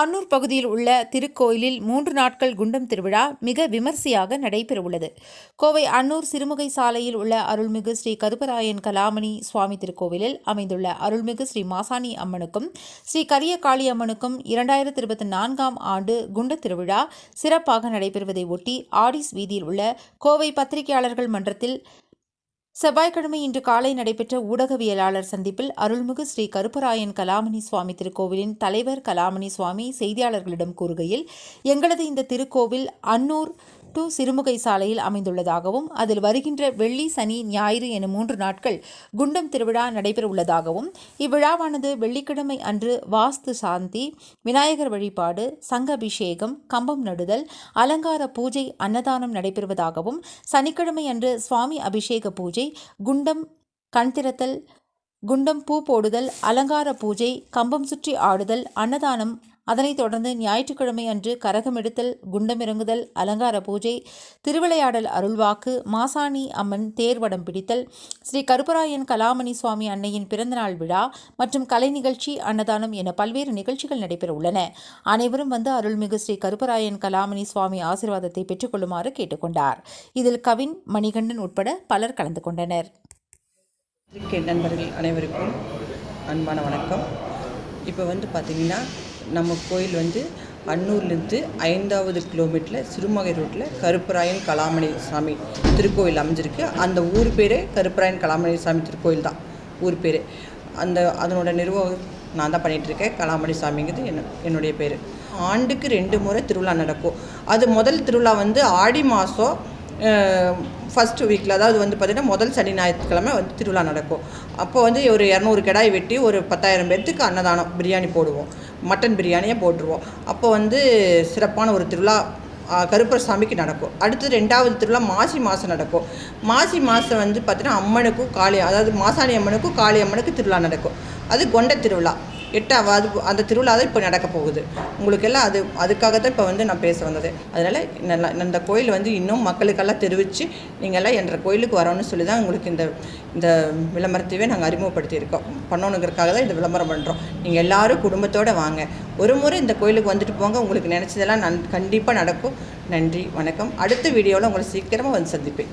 அன்னூர் பகுதியில் உள்ள திருக்கோயிலில் மூன்று நாட்கள் குண்டம் திருவிழா மிக விமர்சையாக நடைபெறவுள்ளது. கோவை அன்னூர் சிறுமுகை சாலையில் உள்ள அருள்மிகு ஸ்ரீ கருப்பராயன் கலாமணி சுவாமி திருக்கோவிலில் அமைந்துள்ள அருள்மிகு ஸ்ரீ மாசாணி அம்மனுக்கும் ஸ்ரீ கரிய காளி அம்மனுக்கும் இரண்டாயிரத்தி இருபத்தி நான்காம் ஆண்டு குண்ட திருவிழா சிறப்பாக நடைபெறுவதை ஒட்டி ஆடிஸ் வீதியில் உள்ள கோவை பத்திரிகையாளர்கள் மன்றத்தில் செவ்வாய்க்கிழமை இன்று காலை நடைபெற்ற ஊடகவியலாளர் சந்திப்பில் அருள்மிகு ஸ்ரீ கருப்பராயன் கலாமணி சுவாமி திருக்கோவிலின் தலைவர் கலாமணி சுவாமி செய்தியாளர்களிடம் கூறுகையில் எங்களது இந்த திருக்கோவில் அன்னூர் டு சிறுமுகை சாலையில் அமைந்துள்ளதாகவும் அதில் வருகின்ற வெள்ளி சனி ஞாயிறு என மூன்று நாட்கள் குண்டம் திருவிழா நடைபெறவுள்ளதாகவும் இவ்விழாவானது வெள்ளிக்கிழமை அன்று வாஸ்து சாந்தி விநாயகர் வழிபாடு சங்க அபிஷேகம் கம்பம் நடுதல் அலங்கார பூஜை அன்னதானம் நடைபெறுவதாகவும் சனிக்கிழமை அன்று சுவாமி அபிஷேக பூஜை குண்டம் கண்திறத்தல் குண்டம் பூ போடுதல் அலங்கார பூஜை கம்பம் சுற்றி ஆடுதல் அன்னதானம் அதனைத் தொடர்ந்து ஞாயிற்றுக்கிழமை அன்று கரகமெடுத்தல் குண்டமிறங்குதல் அலங்கார பூஜை திருவிளையாடல் அருள்வாக்கு மாசாணி அம்மன் தேர்வடம் பிடித்தல் ஸ்ரீ கருப்பராயன் கலாமணி சுவாமி அன்னையின் பிறந்தநாள் விழா மற்றும் கலை நிகழ்ச்சி அன்னதானம் என பல்வேறு நிகழ்ச்சிகள் நடைபெற உள்ளன. அனைவரும் வந்து அருள்மிகு ஸ்ரீ கருப்பராயன் கலாமணி சுவாமி ஆசீர்வாதத்தை பெற்றுக்கொள்ளுமாறு கேட்டுக்கொண்டார் இதில் கவின் மணிகண்டன் உட்பட பலர் கலந்து கொண்டனர். நண்பர்கள் அனைவருக்கும் அன்பான வணக்கம். இப்போ வந்து பார்த்திங்கன்னா நம்ம கோயில் வந்து அன்னூர்லேருந்து ஐந்தாவது கிலோமீட்டரில் சிறுமகை ரோட்டில் கருப்பராயன் கலாமணி சாமி திருக்கோயில் அமைஞ்சிருக்கு. அந்த ஊர் பேரே கருப்பராயன் கலாமணி சாமி திருக்கோயில் தான். ஊர் பேர். அந்த அதனோட நிர்வாகம் நான் தான் பண்ணிகிட்ருக்கேன் கலாமணி சாமிங்கிறது என்ன என்னுடைய பேர். ஆண்டுக்கு ரெண்டு முறை திருவிழா நடக்கும். அது முதல் திருவிழா வந்து ஆடி மாதம் ஃபஸ்ட்டு வீக்கில் அதாவது வந்து பார்த்திங்கன்னா முதல் சனி ஞாயிற்றுக்கிழமை வந்து திருவிழா நடக்கும். அப்போ வந்து ஒரு இரநூறு கிடாய் வெட்டி ஒரு பத்தாயிரம் பேர்த்துக்கு அன்னதானம் பிரியாணி போடுவோம். மட்டன் பிரியாணியை போட்டுருவோம். அப்போ வந்து சிறப்பான ஒரு திருவிழா ஆ, கருப்பர் சாமிக்கு நடக்கும். அடுத்து ரெண்டாவது திருவிழா மாசி மாதம் நடக்கும். மாசி மாதம் வந்து பார்த்திங்கன்னா அம்மனுக்கும் காளி அதாவது மாசாணி அம்மனுக்கும் காளி அம்மனுக்கு திருவிழா நடக்கும். அது கொண்ட திருவிழா. எட்டாவது அந்த திருவிழா தான் இப்போ நடக்க போகுது. உங்களுக்கு எல்லாம் அது அதுக்காக தான் இப்போ வந்து நான் பேச வந்தது. அதனால் நல்லா இந்த கோயில் வந்து இன்னும் மக்களுக்கெல்லாம் தெரிவித்து நீங்கள் எல்லாம் என்ற கோயிலுக்கு வரணும்னு சொல்லி தான் உங்களுக்கு இந்த இந்த விளம்பரத்தையே நாங்கள் அறிமுகப்படுத்தியிருக்கோம். பண்ணணுங்கிறதுக்காக தான் இந்த விளம்பரம் பண்ணுறோம் நீங்கள் எல்லாரும் குடும்பத்தோடு வாங்க. ஒரு முறை இந்த கோயிலுக்கு வந்துட்டு போங்க. உங்களுக்கு நினச்சதெல்லாம் நன் கண்டிப்பாக நடக்கும். நன்றி வணக்கம். அடுத்த வீடியோவில் உங்களை சீக்கிரமாக வந்து சந்திப்பேன்.